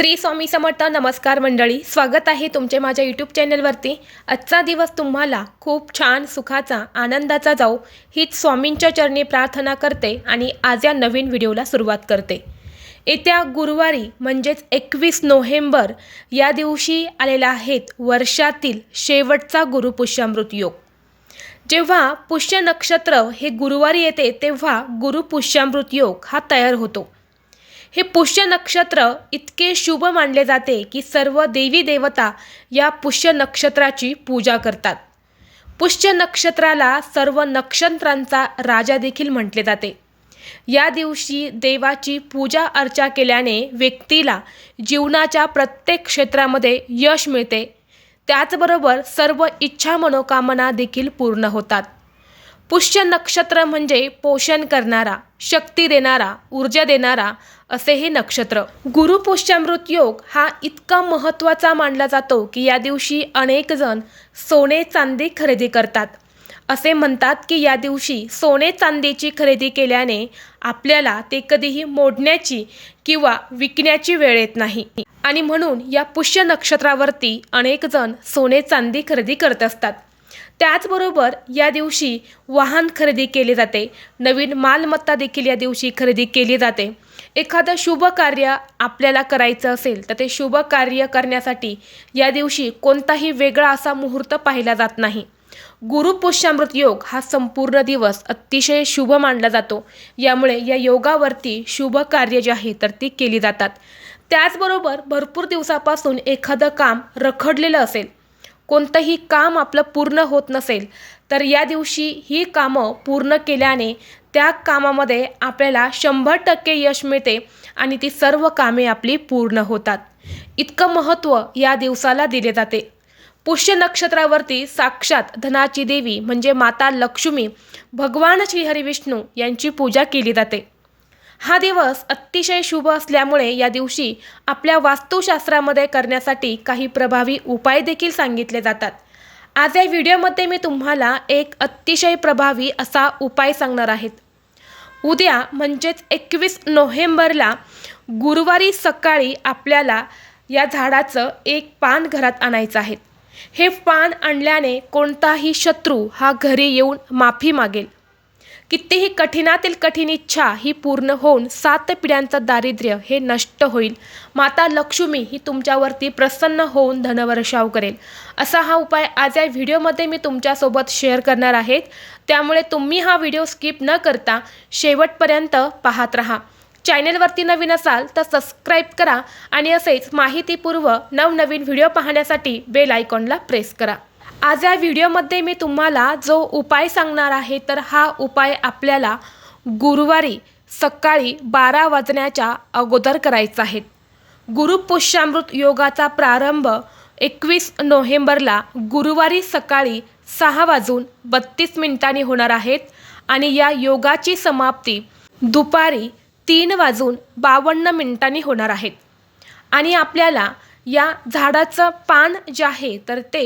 श्री स्वामी समर्थ नमस्कार मंडळी. स्वागत आहे तुमचे माझ्या यूट्यूब चॅनलवरती आजचा दिवस तुम्हाला खूप छान सुखाचा आनंदाचा जाऊ हीच स्वामींच्या चरणी प्रार्थना करते आणि आज या नवीन व्हिडिओला सुरुवात करते. येत्या गुरुवारी म्हणजेच एकवीस नोव्हेंबर या दिवशी आलेला आहेत वर्षातील शेवटचा गुरुपुष्यामृत योग. जेव्हा पुष्य नक्षत्र हे गुरुवारी येते तेव्हा गुरुपुष्यामृत योग हा तयार होतो. हे पुष्य नक्षत्र इतके शुभ मानले जाते की सर्व देवी देवता या पुष्य नक्षत्राची पूजा करतात. पुष्य नक्षत्राला सर्व नक्षत्रांचा राजा देखील म्हटले जाते. या दिवशी देवाची पूजा अर्चा केल्याने व्यक्तीला जीवनाच्या प्रत्येक क्षेत्रामध्ये यश मिळते. त्याचबरोबर सर्व इच्छा मनोकामना देखील पूर्ण होतात. पुष्य नक्षत्र म्हणजे पोषण करणारा शक्ती देणारा ऊर्जा देणारा असे हे नक्षत्र गुरुपुष्यामृत योग हा इतका महत्त्वाचा मानला जातो की या दिवशी अनेक जण सोने चांदी खरेदी करतात. असे म्हणतात की या दिवशी सोने चांदीची खरेदी केल्याने आपल्याला ते कधीही मोडण्याची किंवा विकण्याची वेळ येत नाही. आणि म्हणून या पुष्य नक्षत्रावरती अनेक जण सोने चांदी खरेदी करत असतात. त्याचबरोबर या दिवशी वाहन खरेदी केले जाते. नवीन मालमत्ता देखील या दिवशी खरेदी केली जाते. एखादं शुभ कार्य आपल्याला करायचं असेल तर ते शुभ कार्य करण्यासाठी या दिवशी कोणताही वेगळा असा मुहूर्त पाहिला जात नाही. गुरुपुष्यामृत योग हा संपूर्ण दिवस अतिशय शुभ मानला जातो. यामुळे या योगावरती शुभ कार्य जे आहे तर ती केली जातात. त्याचबरोबर भरपूर दिवसापासून एखादं काम रखडलेलं असेल कोणतंही काम आपलं पूर्ण होत नसेल तर या दिवशी ही कामं पूर्ण केल्याने त्या कामामध्ये आपल्याला शंभर टक्के यश मिळते आणि ती सर्व कामे आपली पूर्ण होतात. इतकं महत्त्व या दिवसाला दिले जाते. पुष्य नक्षत्रावरती साक्षात धनाची देवी म्हणजे माता लक्ष्मी भगवान श्रीहरी विष्णू यांची पूजा केली जाते. हा दिवस अतिशय शुभ असल्यामुळे या दिवशी आपल्या वास्तुशास्त्रामध्ये करण्यासाठी काही प्रभावी उपाय देखील सांगितले जातात. आज या व्हिडिओमध्ये मी तुम्हाला एक अतिशय प्रभावी असा उपाय सांगणार आहेत उद्या म्हणजेच एकवीस नोव्हेंबरला गुरुवारी सकाळी आपल्याला या झाडाचं एक पान घरात आणायचं आहे. हे पान आणल्याने कोणताही शत्रू हा घरी येऊन माफी मागेल. कितीही कठीणातील कठीण इच्छा ही पूर्ण होऊन सात पिढ्यांचं दारिद्र्य हे नष्ट होईल. माता लक्ष्मी ही तुमच्यावरती प्रसन्न होऊन धनवर्षाव करेल. असा हा उपाय आज या व्हिडिओमध्ये मी तुमच्यासोबत शेअर करणार आहेत. त्यामुळे तुम्ही हा व्हिडिओ स्किप न करता शेवटपर्यंत पाहत राहा. चॅनेलवरती नवीन असाल तर सबस्क्राईब करा आणि असेच माहितीपूर्व नवनवीन व्हिडिओ पाहण्यासाठी बेल आयकॉनला प्रेस करा. आज या व्हिडिओमध्ये मी तुम्हाला जो उपाय सांगणार आहे तर हा उपाय आपल्याला गुरुवारी सकाळी बारा वाजण्याच्या अगोदर करायचा आहे. गुरुपुष्यामृत योगाचा प्रारंभ एकवीस नोव्हेंबरला गुरुवारी सकाळी सहा वाजून बत्तीस मिनिटांनी होणार आहेत आणि या योगाची समाप्ती दुपारी तीन वाजून बावन्न मिनिटांनी होणार आहेत आणि आपल्याला या झाडाचं पान जे आहे तर ते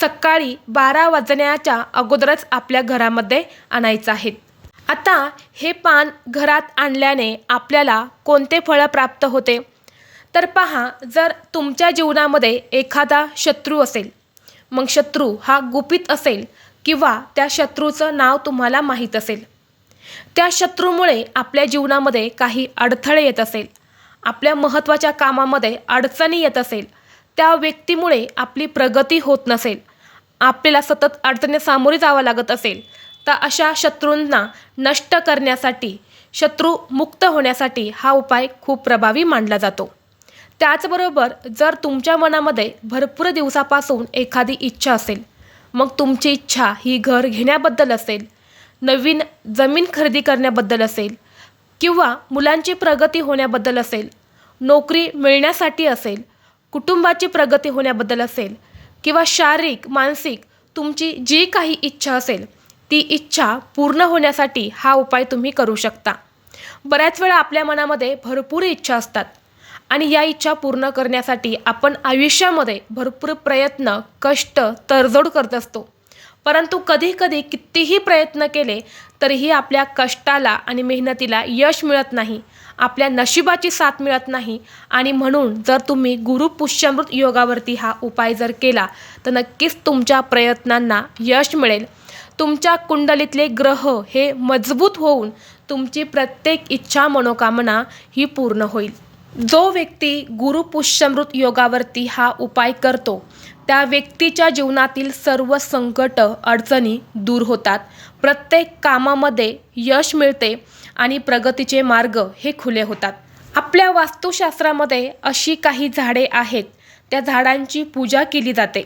सकाळी बारा वाजण्याच्या अगोदरच आपल्या घरामध्ये आणायचं आहे. आता हे पान घरात आणल्याने आपल्याला कोणते फळं प्राप्त होते? तर पहा जर तुमच्या जीवनामध्ये एखादा शत्रू असेल मग शत्रू हा गुपित असेल किंवा त्या शत्रूचं नाव तुम्हाला माहीत असेल. त्या शत्रूमुळे आपल्या जीवनामध्ये काही अडथळे येत असेल. आपल्या महत्त्वाच्या कामामध्ये अडचणी येत असेल त्या व्यक्तीमुळे आपली प्रगती होत नसेल आपल्याला सतत अडचणी सामोरे जावं लागत असेल तर अशा शत्रूंना नष्ट करण्यासाठी शत्रू मुक्त होण्यासाठी हा उपाय खूप प्रभावी मानला जातो. त्याचबरोबर जर तुमच्या मनामध्ये भरपूर दिवसापासून एखादी इच्छा असेल मग तुमची इच्छा ही घर घेण्याबद्दल असेल नवीन जमीन खरेदी करण्याबद्दल असेल किंवा मुलांची प्रगती होण्याबद्दल असेल नोकरी मिळण्यासाठी असेल कुटुंबाची प्रगती होण्याबद्दल असेल किंवा शारीरिक मानसिक तुमची जी काही इच्छा असेल ती इच्छा पूर्ण होण्यासाठी हा उपाय तुम्ही करू शकता. बऱ्याच वेळा आपल्या मनामध्ये भरपूर इच्छा असतात आणि या इच्छा पूर्ण करण्यासाठी आपण आयुष्यामध्ये भरपूर प्रयत्न कष्ट तडजोड करत असतो. परंतु कधीकधी कितीही प्रयत्न केले तरीही आपल्या कष्टाला आणि मेहनतीला यश मिळत नाही आपल्या नशिबाची साथ मिळत नाही. आणि म्हणून जर तुम्ही गुरु पुष्यामृत योगावरती हा उपाय जर केला तर नक्कीच तुमच्या प्रयत्नांना यश मिळेल. तुमच्या कुंडलीतले ग्रह हे मजबूत होऊन तुमची प्रत्येक इच्छा मनोकामना ही पूर्ण होईल. जो व्यक्ती गुरुपुष्यमृत योगावरती हा उपाय करतो त्या व्यक्तीच्या जीवनातील सर्व संकट अडचणी दूर होतात. प्रत्येक कामामध्ये यश मिळते आणि प्रगतीचे मार्ग हे खुले होतात. आपल्या वास्तुशास्त्रामध्ये अशी काही झाडे आहेत. त्या झाडांची पूजा केली जाते.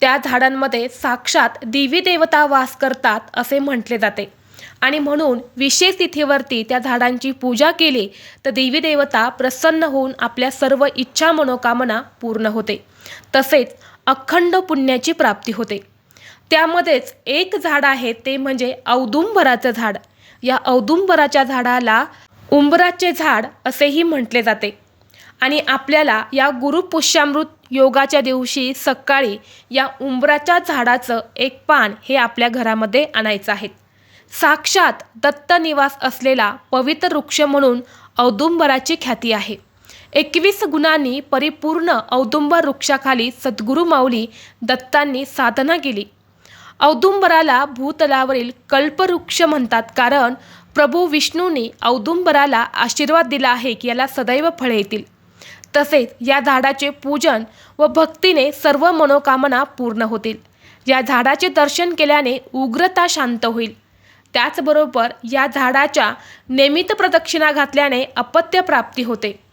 त्या झाडांमध्ये साक्षात देवी देवता वास करतात असे म्हटले जाते. आणि म्हणून विशेष तिथीवरती त्या झाडांची पूजा केली तर देवी देवता प्रसन्न होऊन आपल्या सर्व इच्छा मनोकामना पूर्ण होते. तसेच अखंड पुण्याची प्राप्ती होते. त्यामध्येच एक झाड आहे ते म्हणजे औदुंबराचं झाड. या औदुंबराच्या झाडाला उंबराचे झाड असेही म्हटले जाते. आणि आपल्याला या गुरुपुष्यामृत योगाच्या दिवशी सकाळी या उंबराच्या झाडाचं एक पान हे आपल्या घरामध्ये आणायचं आहे. साक्षात दत्तनिवास असलेला पवित्र वृक्ष म्हणून औदुंबराची ख्याती आहे. एकवीस गुणांनी परिपूर्ण औदुंबर वृक्षाखाली सद्गुरू माऊली दत्तांनी साधना केली. औदुंबराला भूतलावरील कल्पवृक्ष म्हणतात कारण प्रभू विष्णूंनी औदुंबराला आशीर्वाद दिला आहे की याला सदैव फळे येतील. तसेच या झाडाचे पूजन व भक्तीने सर्व मनोकामना पूर्ण होतील. या झाडाचे दर्शन केल्याने उग्रता शांत होईल. त्याचबरोबर या झाडाच्या नियमित प्रदक्षिणा घातल्याने अपत्य प्राप्ती होते.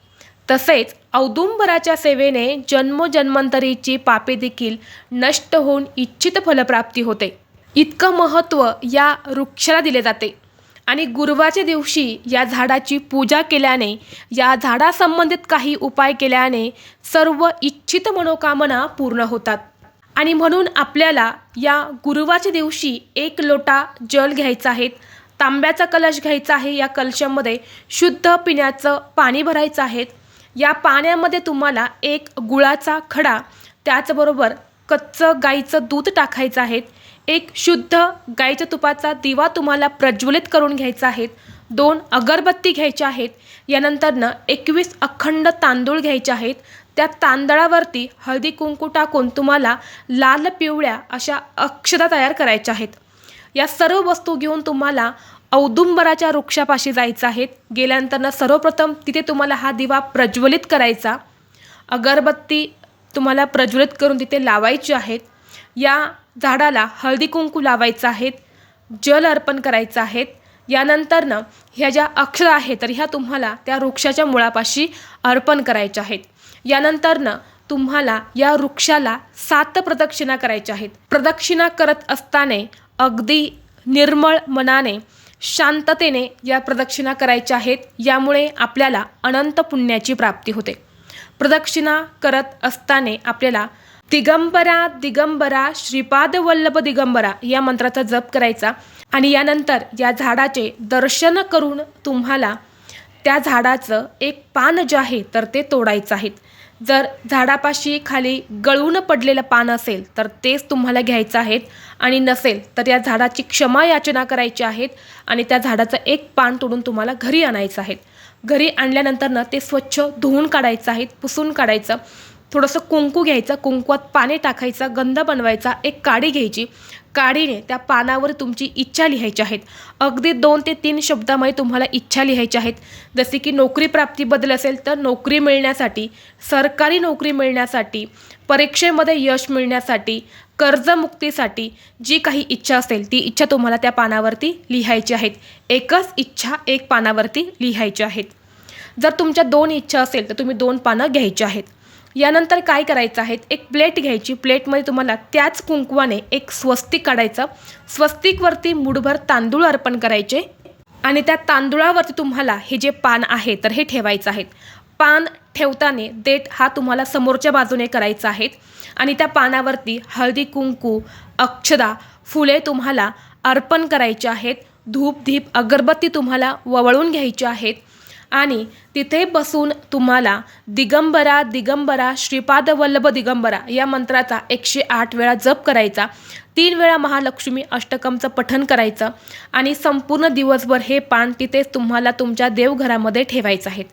तसेच औदुंबराच्या सेवेने जन्मोजन्मांतरीची पापे देखील नष्ट होऊन इच्छित फलप्राप्ती होते. इतकं महत्त्व या वृक्षाला दिले जाते. आणि गुरुवाच्या दिवशी या झाडाची पूजा केल्याने या झाडासंबंधित काही उपाय केल्याने सर्व इच्छित मनोकामना पूर्ण होतात. आणि म्हणून आपल्याला या गुरुवाच्या दिवशी एक लोटा जल घ्यायचा आहे तांब्याचा कलश घ्यायचा आहे या कलशामध्ये शुद्ध पिण्याचं पाणी भरायचं आहे या पाण्यामध्ये तुम्हाला एक गुळाचा खडा त्याचबरोबर कच्चं गाईचं दूध टाकायचं आहे. एक शुद्ध गाईच्या तुपाचा दिवा तुम्हाला प्रज्वलित करून घ्यायचा आहे. दोन अगरबत्ती घ्यायच्या आहेत. यानंतरनं एकवीस अखंड तांदूळ घ्यायचे आहेत. त्या तांदळावरती हळदी कुंकू टाकून तुम्हाला लाल पिवळ्या अशा अक्षता तयार करायच्या आहेत. या सर्व वस्तू घेऊन तुम्हाला औदुंबराच्या वृक्षापाशी जायचं आहे. गेल्यानंतरनं सर्वप्रथम तिथे तुम्हाला हा दिवा प्रज्वलित करायचा. अगरबत्ती तुम्हाला प्रज्वलित करून तिथे लावायची आहेत. या झाडाला हळदी कुंकू लावायचं आहेत. जल अर्पण करायचं आहेत. यानंतरनं ह्या ज्या अक्षर आहेत तर ह्या तुम्हाला त्या वृक्षाच्या मुळापाशी अर्पण करायच्या आहेत. यानंतरनं तुम्हाला या वृक्षाला सात प्रदक्षिणा करायच्या आहेत. प्रदक्षिणा करत असताना अगदी निर्मळ मनाने शांततेने या प्रदक्षिणा करायच्या आहेत यामुळे आपल्याला अनंत पुण्याची प्राप्ती होते. प्रदक्षिणा करत असताना आपल्याला दिगंबरा दिगंबरा श्रीपाद वल्लभ दिगंबरा या मंत्राचा जप करायचा आणि यानंतर या झाडाचे दर्शन करून तुम्हाला त्या झाडाचं एक पान जे आहे तर ते तोडायचं आहे. जर झाडापाशी खाली गळून पडलेलं पान असेल तर तेच तुम्हाला घ्यायचं आहेत. आणि नसेल तर या झाडाची क्षमा याचना करायची आहेत आणि त्या झाडाचं एक पान तोडून तुम्हाला घरी आणायचं आहे घरी आणल्यानंतरनं ते स्वच्छ धुवून काढायचं आहेत पुसून काढायचं. थोडंसं कुंकू घ्यायचं कुंकवात पाणी टाकायचं गंध बनवायचा एक काडी घ्यायची. काडीने त्या पानावर तुमची इच्छा लिहायची आहेत. अगदी दोन ते तीन शब्दामध्ये तुम्हाला इच्छा लिहायची आहेत. जसे की नोकरी प्राप्तीबद्दल असेल तर नोकरी मिळण्यासाठी सरकारी नोकरी मिळण्यासाठी परीक्षेमध्ये यश मिळण्यासाठी कर्जमुक्तीसाठी जी काही इच्छा असेल ती इच्छा तुम्हाला त्या पानावरती लिहायची आहेत. एकच इच्छा एक पानावरती लिहायची आहेत. जर तुमच्या दोन इच्छा असेल तर तुम्ही दोन पानं घ्यायची आहेत. यानंतर काय करायचं आहे? एक प्लेट घ्यायची. प्लेटमध्ये तुम्हाला त्याच कुंकवाने एक स्वस्तिक काढायचं. स्वस्तिकवरती मुठभर तांदूळ अर्पण करायचे. आणि त्या तांदूळावरती तुम्हाला हे जे पान आहे तर हे ठेवायचं आहे. पान ठेवताना देठ हा तुम्हाला समोरच्या बाजूने करायचा आहे. आणि त्या पानावरती हळदी कुंकू अक्षदा फुले तुम्हाला अर्पण करायचे आहेत. धूप धीप अगरबत्ती तुम्हाला ववळून घ्यायची आहेत. आणि तिथे बसून तुम्हाला दिगंबरा दिगंबरा श्रीपादवल्लभ दिगंबरा या मंत्राचा एकशे आठ वेळा जप करायचा. तीन वेळा महालक्ष्मी अष्टकमचं पठन करायचं आणि संपूर्ण दिवसभर हे पान तिथेच तुम्हाला तुमच्या देवघरामध्ये ठेवायचं आहे.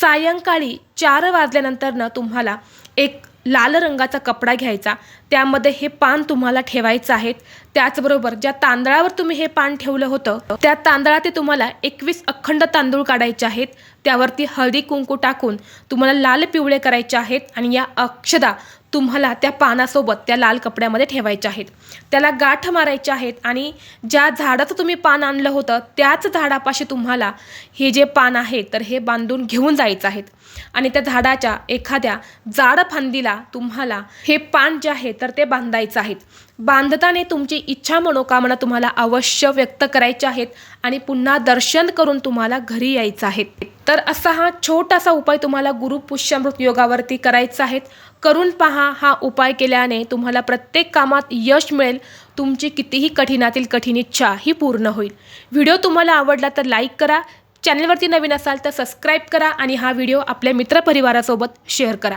सायंकाळी चार वाजल्यानंतरनं तुम्हाला एक लाल रंगाचा कपडा घ्यायचा. त्यामध्ये हे पान तुम्हाला ठेवायचं आहे. त्याचबरोबर ज्या तांदळावर तुम्ही हे पान ठेवलं होतं त्या तांदळात तुम्हाला एकवीस अखंड तांदूळ काढायचे आहेत. त्यावरती हळदी कुंकू टाकून तुम्हाला लाल पिवळे करायचे आहेत. आणि या अक्षदा तुम्हाला त्या पानासोबत त्या लाल कपड्यामध्ये ठेवायच्या आहेत. त्याला गाठ मारायच्या आहेत आणि ज्या झाडाचं तुम्ही पान आणलं होतं त्याच झाडापाशी तुम्हाला हे जे पान आहे तर हे बांधून घेऊन जायचं आहेत. आणि त्या झाडाच्या एखाद्या जाड फांदीला तुम्हाला हे पान जे आहे तर ते बांधायचं आहेत. बांधताने तुमची इच्छा मनोकामना तुम्हाला अवश्य व्यक्त करायच्या आहेत आणि पुन्हा दर्शन करून तुम्हाला घरी यायचं आहे. तर असा हा छोटासा उपाय तुम्हाला गुरुपुष्यामृत योगावरती करायचा आहे. करून पहा हा उपाय केल्याने तुम्हाला प्रत्येक कामात यश मिळेल. तुमची कितीही कठीणातील कठीण इच्छा ही पूर्ण होईल. व्हिडिओ तुम्हाला आवडला तर लाईक करा चॅनलवरती नवीन असाल तर सबस्क्राईब करा आणि हा व्हिडिओ आपल्या मित्रपरिवारासोबत शेअर करा.